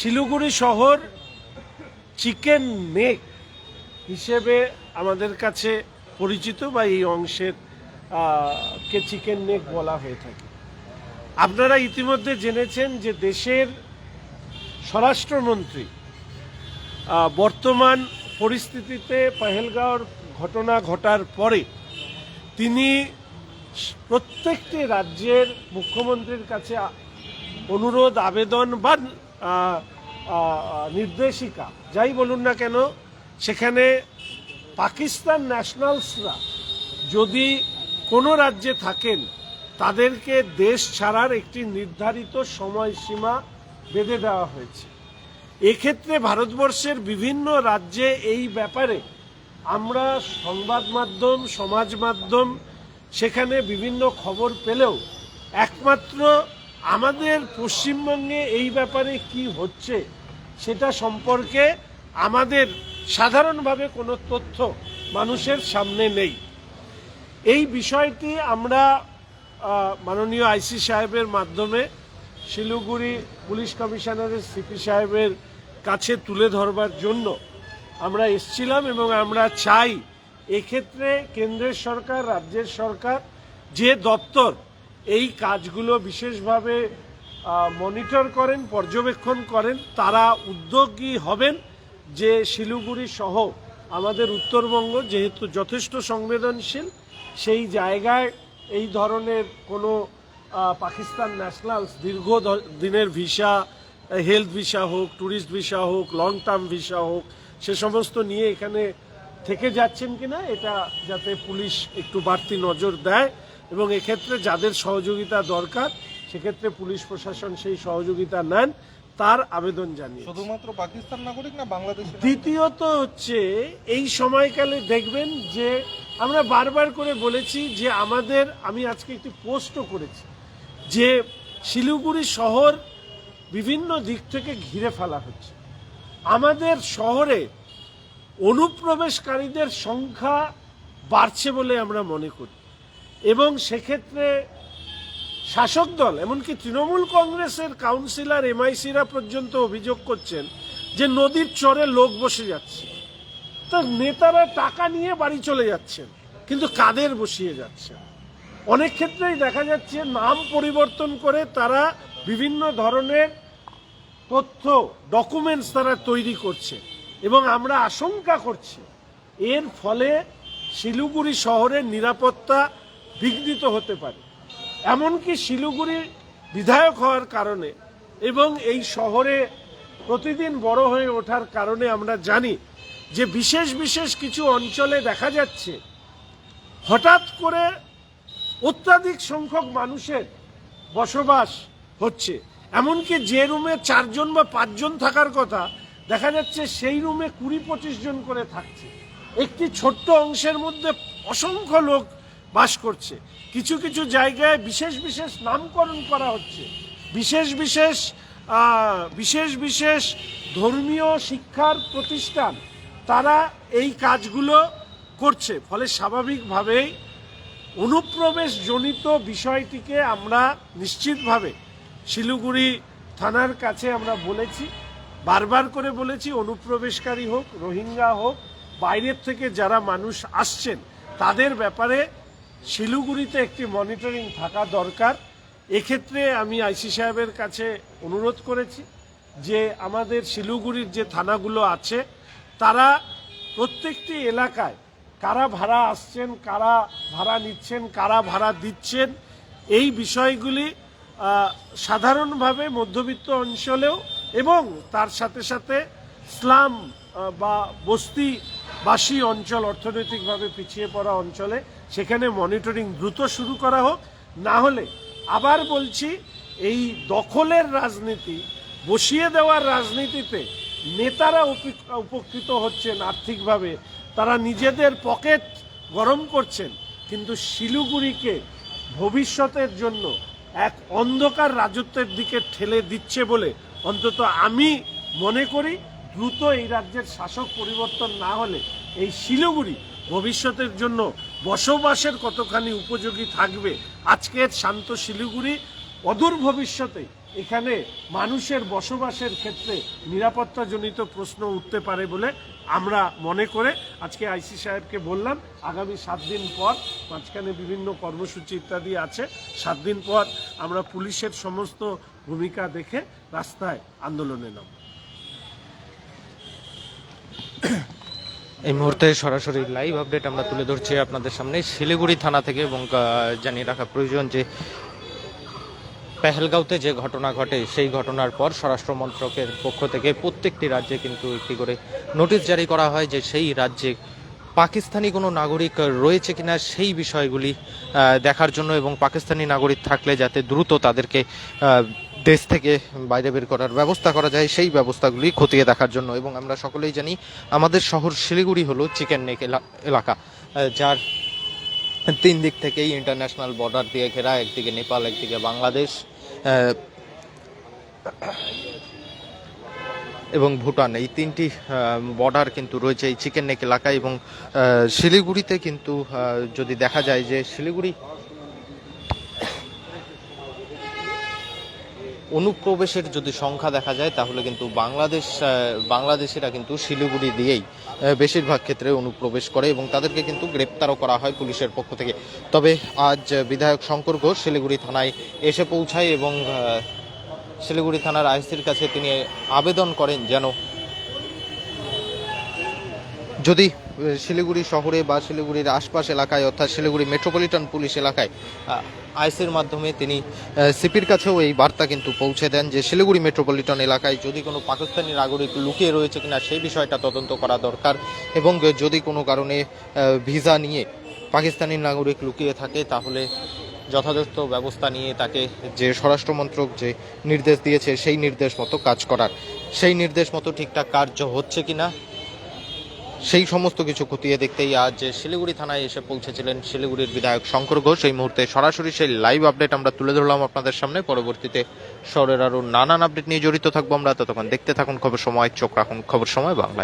শিলিগুড়ি শহর chicken neck হিসেবে আমাদের কাছে পরিচিত বা এই অংশের কে চিকেন নেক বলা হয়ে থাকে। আপনারা ইতিমধ্যে জেনেছেন যে দেশের স্বরাষ্ট্রমন্ত্রী বর্তমান পরিস্থিতিতে পহেলগাঁওর ঘটনা ঘটার পরে তিনি প্রত্যেকটি রাজ্যের মুখ্যমন্ত্রীর কাছে অনুরোধ, আবেদন বা নির্দেশিকা, যাই বলুন না কেন, সেখানে পাকিস্তান ন্যাশনালসরা যদি কোনো রাজ্যে থাকেন, তাদেরকে দেশ ছাড়ার একটি নির্ধারিত সময়সীমা বেঁধে দেওয়া হয়েছে। এক্ষেত্রে ভারতবর্ষের বিভিন্ন রাজ্যে এই ব্যাপারে আমরা সংবাদ মাধ্যম, সমাজ মাধ্যম, সেখানে বিভিন্ন খবর পেলেও একমাত্র আমাদের পশ্চিমবঙ্গে এই ব্যাপারে কি হচ্ছে সেটা সম্পর্কে আমাদের সাধারণভাবে কোনো তথ্য মানুষের সামনে নেই। এই বিষয়টি আমরা মাননীয় আইসি সাহেবের মাধ্যমে শিলিগুড়ি পুলিশ কমিশনারের সিপি সাহেবের কাছে তুলে ধরবার জন্য আমরা এসছিলাম এবং আমরা চাই এক্ষেত্রে কেন্দ্রের সরকার, রাজ্যের সরকার যে দপ্তর এই কাজগুলো বিশেষভাবে মনিটর করেন, পর্যবেক্ষণ করেন, তারা উদ্যোগী হবেন যে শিলিগুড়ি সহ আমাদের উত্তরবঙ্গ যেহেতু যথেষ্ট সংবেদনশীল, সেই জায়গায় এই ধরনের কোনো পাকিস্তান ন্যাশনালস দীর্ঘ দিনের ভিসা হেলথ ভিসা হোক ট্যুরিস্ট ভিসা হোক লং টার্ম ভিসা হোক, সে সমস্ত নিয়ে এখানে থেকে যাচ্ছেন কিনা, এটা যাতে পুলিশ একটু বাড়তি নজর দেয়। এবং এক্ষেত্রে যাদের সহযোগিতা দরকার সেক্ষেত্রে পুলিশ প্রশাসন সেই সহযোগিতা নেন তার আবেদন জানিয়ে শুধুমাত্র পাকিস্তান নাগরিক না বাংলাদেশি? দ্বিতীয়ত হচ্ছে এই সময়কালে দেখবেন যে আমরা বারবার করে বলেছি যে আমাদের আমি আজকে একটি পোস্টও করেছি যে শিলিগুড়ি শহর বিভিন্ন দিক থেকে ঘিরে ফেলা হচ্ছে। আমাদের শহরে অনুপ্রবেশকারীদের সংখ্যা বাড়ছে বলে আমরা মনে করি। এবং সেক্ষেত্রে শাসক দল, এমনকি তৃণমূল কংগ্রেসের কাউন্সিলর এমআইসিরা পর্যন্ত অভিযোগ করছেন যে নদীর চরে লোক বসে যাচ্ছে। তো নেতারা টাকা নিয়ে বাড়ি চলে যাচ্ছেন, কিন্তু কাদের বসিয়ে যাচ্ছেন? অনেক ক্ষেত্রেই দেখা যাচ্ছে নাম পরিবর্তন করে তারা বিভিন্ন ধরনের তথ্য ডকুমেন্টস তারা তৈরি করছে এবং আমরা আশঙ্কা করছি। এর ফলে শিলিগুড়ি শহরের নিরাপত্তা বিঘ্নিত হতে পারে। এমনকি শিলিগুড়ির বিধায়ক হওয়ার কারণে এবং এই শহরে প্রতিদিন বড় হয়ে ওঠার কারণে আমরা জানি যে বিশেষ বিশেষ কিছু অঞ্চলে দেখা যাচ্ছে, হঠাৎ করে অত্যাধিক সংখ্যক মানুষের বসবাস হচ্ছে। এমনকি যে রুমে চারজন বা পাঁচজন থাকার কথা, দেখা যাচ্ছে সেই রুমে কুড়ি পঁচিশ জন করে থাকছে। একটি ছোট্ট অংশের মধ্যে অসংখ্য লোক বাস করছে। কিছু কিছু জায়গায় বিশেষ বিশেষ নামকরণ করা হচ্ছে। বিশেষ বিশেষ বিশেষ বিশেষ ধর্মীয় শিক্ষার প্রতিষ্ঠান তারা এই কাজগুলো করছে। ফলে স্বাভাবিকভাবেই অনুপ্রবেশ জনিত বিষয়টিকে আমরা নিশ্চিতভাবে শিলিগুড়ি থানার কাছে আমরা বলেছি, বারবার করে বলেছি, অনুপ্রবেশকারী হোক, রোহিঙ্গা হোক, বাইরের থেকে যারা মানুষ আসছেন, তাদের ব্যাপারে শিলিগুড়িতে একটি মনিটরিং থাকা দরকার। এক্ষেত্রে আমি আইসি সাহেবের কাছে অনুরোধ করেছি যে আমাদের শিলিগুড়ির যে থানাগুলো আছে, তারা প্রত্যেকটি এলাকায় কারা ভাড়া আসছেন, কারা ভাড়া নিচ্ছেন, কারা ভাড়া দিচ্ছেন, এই বিষয়গুলি সাধারণভাবে মধ্যবিত্ত অঞ্চলেও এবং তার সাথে সাথে স্লাম বা বা বস্তিবাসী অঞ্চল অর্থনৈতিকভাবে পিছিয়ে পড়া অঞ্চলে সেখানে মনিটরিং দ্রুত শুরু করা হোক। না হলে আবার বলছি, এই দখলের রাজনীতি, বসিয়ে দেওয়ার রাজনীতিতে নেতারা উপি- উপকৃত হচ্ছেন আর্থিকভাবে। তারা নিজেদের পকেট গরম করছেন, কিন্তু শিলিগুড়িকে ভবিষ্যতের জন্য এক অন্ধকার রাজত্বের দিকে ঠেলে দিচ্ছে বলে অন্তত আমি মনে করি। দ্রুত এই রাজ্যের শাসক পরিবর্তন না হলে এই শিলিগুড়ি ভবিষ্যতের জন্য বসবাসের কতখানি উপযোগী থাকবে? আজকের শান্ত শিলিগুড়ি, অদূর ভবিষ্যতে এখানে মানুষের বসবাসের ক্ষেত্রে নিরাপত্তাজনিত প্রশ্ন উঠতে পারে বলে আমরা মনে করে আজকে আইসি সাহেবকে বললাম, আগামী সাত দিন পর মাঝখানে বিভিন্ন কর্মসূচি ইত্যাদি আছে, সাত দিন পর আমরা পুলিশের সমস্ত ভূমিকা দেখে রাস্তায় আন্দোলনে নাম এই মুহূর্তে সরাসরি লাইভ আপডেট আমরা তুলে ধরছি আপনাদের সামনে। শিলিগুড়ি থানা থেকে এবং জানিয়ে রাখা প্রয়োজন যে পেহেলগাঁওতে যে ঘটনা ঘটে, সেই ঘটনার পর স্বরাষ্ট্র মন্ত্রকের পক্ষ থেকে প্রত্যেকটি রাজ্যে কিন্তু একটি করে নোটিশ জারি করা হয় যে সেই রাজ্যে পাকিস্তানি কোনো নাগরিক রয়েছে কিনা সেই বিষয়গুলি দেখার জন্য এবং পাকিস্তানি নাগরিক থাকলে যাতে দ্রুত তাদেরকে দেশ থেকে বাইরে বের করার ব্যবস্থা করা যায়, সেই ব্যবস্থাগুলি খতিয়ে দেখার জন্য। এবং আমরা সকলেই জানি, আমাদের শহর শিলিগুড়ি হলো চিকেন নেক এলাকা যার তিন দিক থেকেই ইন্টারন্যাশনাল বর্ডার দিয়ে ঘেরা, একদিকে নেপাল, একদিকে বাংলাদেশ এবং ভুটান। এই তিনটি বর্ডার কিন্তু রয়েছে এই চিকেন নেক এলাকায় এবং শিলিগুড়িতে কিন্তু যদি দেখা যায় যে শিলিগুড়ি অনুপ্রবেশের যদি সংখ্যা দেখা যায়, তাহলে কিন্তু বাংলাদেশ বাংলাদেশিরা কিন্তু শিলিগুড়ি দিয়েই বেশিরভাগ ক্ষেত্রে অনুপ্রবেশ করে এবং তাদেরকে কিন্তু গ্রেপ্তারও করা হয় পুলিশের পক্ষ থেকে। তবে আজ বিধায়ক শঙ্কর ঘোষ শিলিগুড়ি থানায় এসে পৌঁছায় এবং শিলিগুড়ি থানার আইসির কাছে তিনি আবেদন করেন যেন যদি শিলিগুড়ি শহরে বা শিলিগুড়ির আশপাশ এলাকায় অর্থাৎ শিলিগুড়ি মেট্রোপলিটন পুলিশ এলাকায় আইসির মাধ্যমে তিনি সিপির কাছেও এই বার্তা কিন্তু পৌঁছে দেন যে শিলিগুড়ি মেট্রোপলিটন এলাকায় যদি কোনো পাকিস্তানি নাগরিক লুকিয়ে রয়েছে কিনা সেই বিষয়টা তদন্ত করা দরকার এবং যদি কোনো কারণে ভিসা নিয়ে পাকিস্তানি নাগরিক লুকিয়ে থাকে তাহলে যথাযথ ব্যবস্থা নিয়ে তাকে যে স্বরাষ্ট্রমন্ত্রক যে নির্দেশ দিয়েছে সেই নির্দেশ মতো কাজ করার। সেই নির্দেশ মতো ঠিকঠাক কার্য হচ্ছে কিনা সেই সমস্ত কিছু খতিয়ে দেখতেই আজ যে শিলিগুড়ি থানায় এসে পৌঁছেছিলেন শিলিগুড়ির বিধায়ক শঙ্কর ঘোষ। এই মুহূর্তে সরাসরি সেই লাইভ আপডেট আমরা তুলে ধরলাম আপনাদের সামনে। পরবর্তীতে শহরের আরও নানান আপডেট নিয়ে জড়িত থাকব আমরা। ততক্ষণ দেখতে থাকুন খবর সময়, চোখ রাখুন খবর সময় বাংলায়।